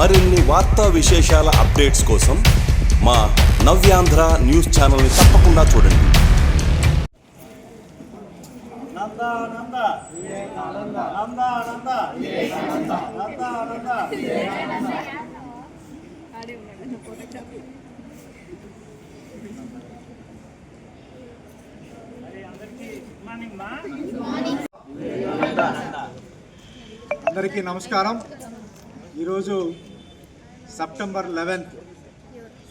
వార్తా విశేషాల అప్డేట్స్ కోసం మా నవ్యాంధ్ర న్యూస్ ఛానల్ని తప్పకుండా చూడండి. అందరికీ నమస్కారం. ఈరోజు సెప్టెంబర్ లెవెన్త్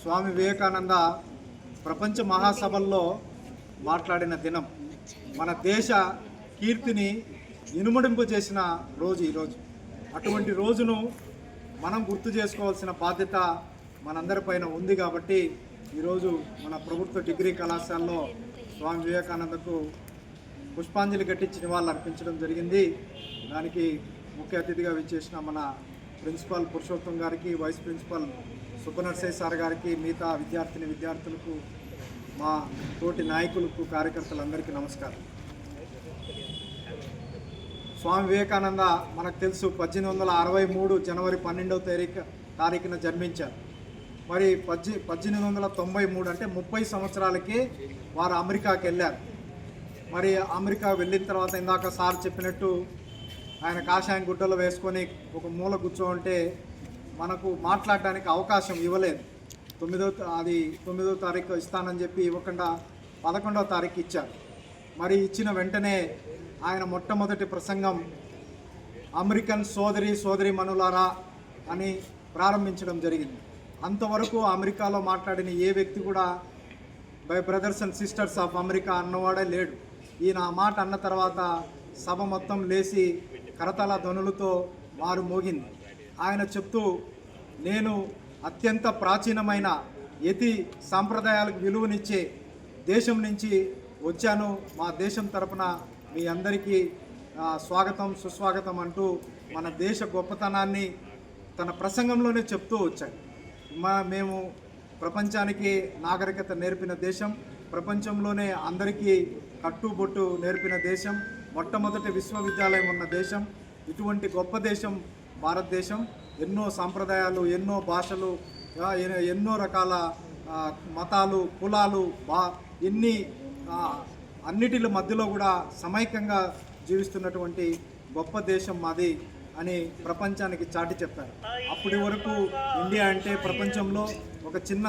స్వామి వివేకానంద ప్రపంచ మహాసభల్లో మాట్లాడిన దినం. మన దేశ కీర్తిని ఇనుమడింపు చేసిన రోజు ఈరోజు. అటువంటి రోజును మనం గుర్తు చేసుకోవాల్సిన బాధ్యత మనందరిపైన ఉంది కాబట్టి ఈరోజు మన ప్రభుత్వ డిగ్రీ కళాశాలలో స్వామి వివేకానందకు పుష్పాంజలి కట్టించి నివాళులు అర్పించడం జరిగింది. దానికి ముఖ్య అతిథిగా విచ్చేసిన మన ప్రిన్సిపాల్ పురుషోత్తం గారికి వైస్ ప్రిన్సిపాల్ సుబ్బనర్సయ్య సార్ గారికి మిగతా విద్యార్థిని విద్యార్థులకు మా తోటి నాయకులకు కార్యకర్తలందరికీ నమస్కారం. స్వామి వివేకానంద మనకు తెలుసు పద్దెనిమిది వందల అరవై మూడు జనవరి పన్నెండవ తారీఖు తారీఖున జన్మించారు. మరి పద్దె పద్దెనిమిది వందల తొంభై మూడు అంటే ముప్పై సంవత్సరాలకి వారు అమెరికాకి వెళ్ళారు. మరి అమెరికా వెళ్ళిన తర్వాత ఇందాక సార్ చెప్పినట్టు ఆయన కాషాయం గుడ్డలు వేసుకొని ఒక మూల కూర్చోంటే మనకు మాట్లాడడానికి అవకాశం ఇవ్వలేదు. తొమ్మిదో అది తొమ్మిదో తారీఖు ఇస్తానని చెప్పి ఇవ్వకుండా పదకొండవ తారీఖు ఇచ్చారు. మరి ఇచ్చిన వెంటనే ఆయన మొట్టమొదటి ప్రసంగం అమెరికన్ సోదరి సోదరి మనులారా అని ప్రారంభించడం జరిగింది. అంతవరకు అమెరికాలో మాట్లాడిన ఏ వ్యక్తి కూడా by brothers and sisters of America అన్నవాడే లేడు. ఈయన ఆ మాట అన్న తర్వాత సభ మొత్తం లేచి కరతల ధ్వనులతో మారు మోగింది. ఆయన చెప్తూ నేను అత్యంత ప్రాచీనమైన యతి సాంప్రదాయాలకు విలువనిచ్చే దేశం నుంచి వచ్చాను. మా దేశం తరపున మీ అందరికీ స్వాగతం సుస్వాగతం అంటూ మన దేశ గొప్పతనాన్ని తన ప్రసంగంలోనే చెప్తూ వచ్చాడు. మా మేము ప్రపంచానికి నాగరికత నేర్పిన దేశం ప్రపంచంలోనే అందరికీ కట్టుబొట్టు నేర్పిన దేశం మొట్టమొదటి విశ్వవిద్యాలయం ఉన్న దేశం ఇటువంటి గొప్ప దేశం భారతదేశం. ఎన్నో సాంప్రదాయాలు ఎన్నో భాషలు ఎన్నో రకాల మతాలు కులాలు బా ఎన్ని అన్నిటిల మధ్యలో కూడా సమైక్యంగా జీవిస్తున్నటువంటి గొప్ప దేశం మాది అని ప్రపంచానికి చాటి చెప్పారు. అప్పటి వరకు ఇండియా అంటే ప్రపంచంలో ఒక చిన్న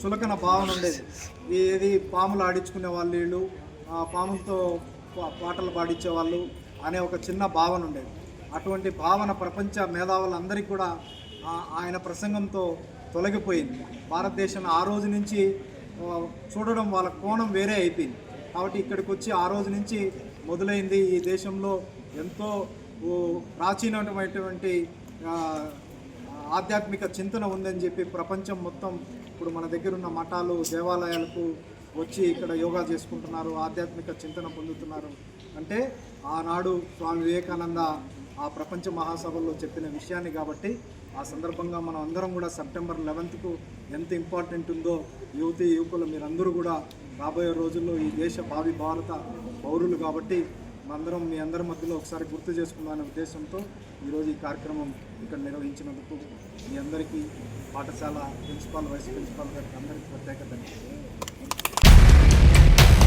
చులకన భావన ఉండేది. ఏది పాములు ఆడించుకునే వాళ్ళు వీళ్ళు ఆ, పాములతో పాటలు పాడించేవాళ్ళు అనే ఒక చిన్న భావన ఉండేది. అటువంటి భావన ప్రపంచ మేధావులందరికీ కూడా ఆయన ప్రసంగంతో తొలగిపోయింది. భారతదేశం ఆ రోజు నుంచి చూడడం వాళ్ళ కోణం వేరే అయిపోయింది. కాబట్టి ఇక్కడికి వచ్చి ఆ రోజు నుంచి మొదలైంది ఈ దేశంలో ఎంతో ప్రాచీనమైనటువంటి ఆధ్యాత్మిక చింతన ఉందని చెప్పి ప్రపంచం మొత్తం ఇప్పుడు మన దగ్గర ఉన్న మఠాలు దేవాలయాలకు వచ్చి ఇక్కడ యోగా చేసుకుంటున్నారు ఆధ్యాత్మిక చింతన పొందుతున్నారు. అంటే ఆనాడు స్వామి వివేకానంద ఆ ప్రపంచ మహాసభల్లో చెప్పిన విషయాన్ని కాబట్టి ఆ సందర్భంగా మనం అందరం కూడా సెప్టెంబర్ లెవెన్త్కు ఎంత ఇంపార్టెంట్ ఉందో యువతి యువకులు మీరందరూ కూడా రాబోయే రోజుల్లో ఈ దేశ భావి భారత పౌరులు కాబట్టి మనందరం మీ అందరి మధ్యలో ఒకసారి గుర్తు చేసుకుందామనే ఉద్దేశంతో ఈరోజు ఈ కార్యక్రమం ఇక్కడ నిర్వహించినందుకు మీ అందరికీ పాఠశాల ప్రిన్సిపాల్ వైస్ ప్రిన్సిపాల్ గారికి అందరికీ ప్రత్యేక ధన్యవాదాలు.